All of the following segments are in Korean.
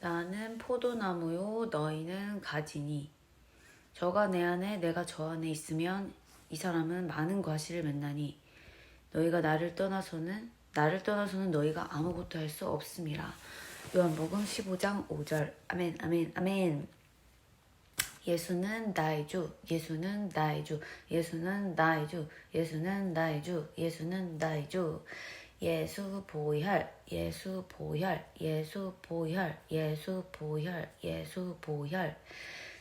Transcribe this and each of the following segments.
나는 포도나무요 너희는 가지니. 저가 내 안에 내가 저 안에 있으면 이 사람은 많은 과실을 맺나니. 너희가 나를 떠나서는 나를 떠나서는 너희가 아무것도 할 수 없음이라. 요한복음 15장 5절. 아멘 아멘 아멘. 예수는 나의 주, 예수는 나의 주, 예수는 나의 주, 예수는 나의 주, 예수는 나의 주. 예수 보혈, 예수 보혈, 예수 보혈, 예수 보혈, 예수 보혈.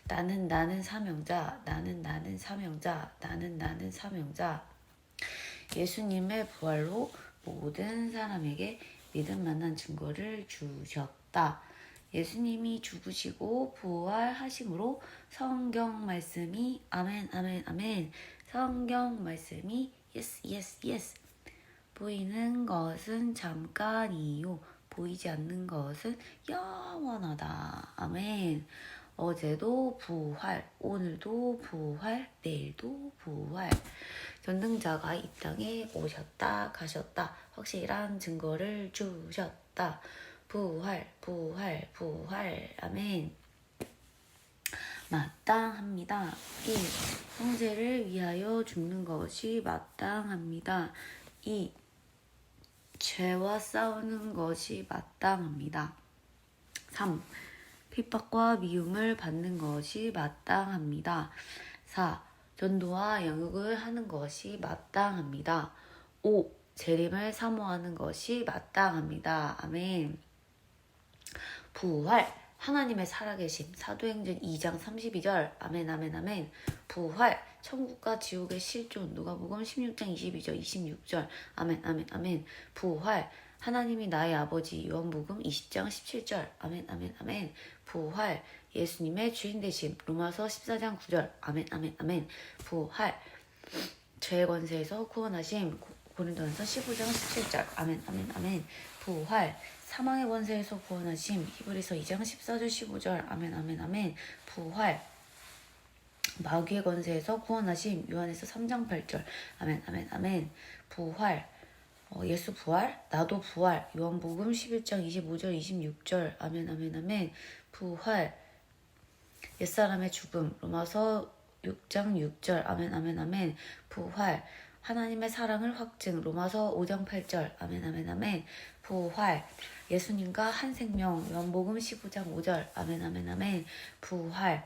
나는 나는 사명자, 나는 나는 사명자, 나는 나는 사명자. 예수님의 부활로 모든 사람에게 믿음 만난 증거를 주셨다. 예수님이 죽으시고 부활하심으로 성경 말씀이 아멘 아멘 아멘 성경 말씀이 예스 예스 보이는 것은 잠깐이요 보이지 않는 것은 영원하다 아멘 어제도 부활 오늘도 부활 내일도 부활 전능자가 이 땅에 오셨다 가셨다 확실한 증거를 주셨다 부활 부활 부활 아멘 마땅합니다. 1. 형제를 위하여 죽는 것이 마땅합니다. 2. 죄와 싸우는 것이 마땅합니다. 3. 핍박과 미움을 받는 것이 마땅합니다. 4. 전도와 영육을 하는 것이 마땅합니다. 5. 재림을 사모하는 것이 마땅합니다. 아멘. 부활 하나님의 살아계심 사도행전 2장 32절 아멘 아멘 아멘. 부활 천국과 지옥의 실존 누가복음 16장 22절 26절 아멘 아멘 아멘. 부활 하나님이 나의 아버지 요한복음 20장 17절 아멘 아멘 아멘. 부활 예수님의 주인 되심 로마서 14장 9절 아멘 아멘 아멘. 부활 죄의 권세에서 구원하심 고- 고린도전서 15장 17절. 아멘 아멘 아멘. 부활. 사망의 권세에서 구원하심. 히브리서 2장 14절 15절. 아멘 아멘 아멘. 부활. 마귀의 권세에서 구원하심. 요한에서 3장 8절. 아멘 아멘 아멘. 부활. 어, 예수 부활? 나도 부활. 요한복음 11장 25절 26절. 아멘 아멘 아멘. 부활. 옛사람의 죽음. 로마서 6장 6절. 아멘 아멘 아멘. 부활 하나님의 사랑을 확증. 로마서 5장 8절. 아멘 아멘 아멘. 부활. 예수님과 한 생명. 요한복음 15장 5절. 아멘 아멘 아멘. 부활.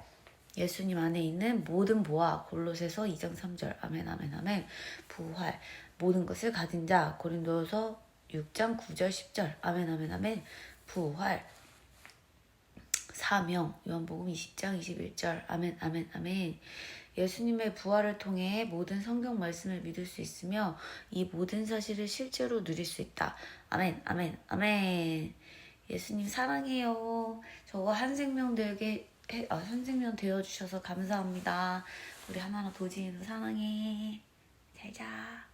예수님 안에 있는 모든 보아. 골로새서 2장 3절. 아멘 아멘 아멘. 부활. 모든 것을 가진 자. 고린도서 6장 9절 10절. 아멘 아멘 아멘. 부활. 사명. 요한복음 20장 21절. 아멘 아멘 아멘 예수님의 부활을 통해 모든 성경 말씀을 믿을 수 있으며 이 모든 사실을 실제로 누릴 수 있다. 아멘 아멘 아멘. 예수님 사랑해요. 저거 한 생명 되게 해- 아, 한 생명 되어 주셔서 감사합니다. 우리 하나나 도진이도 사랑해. 잘 자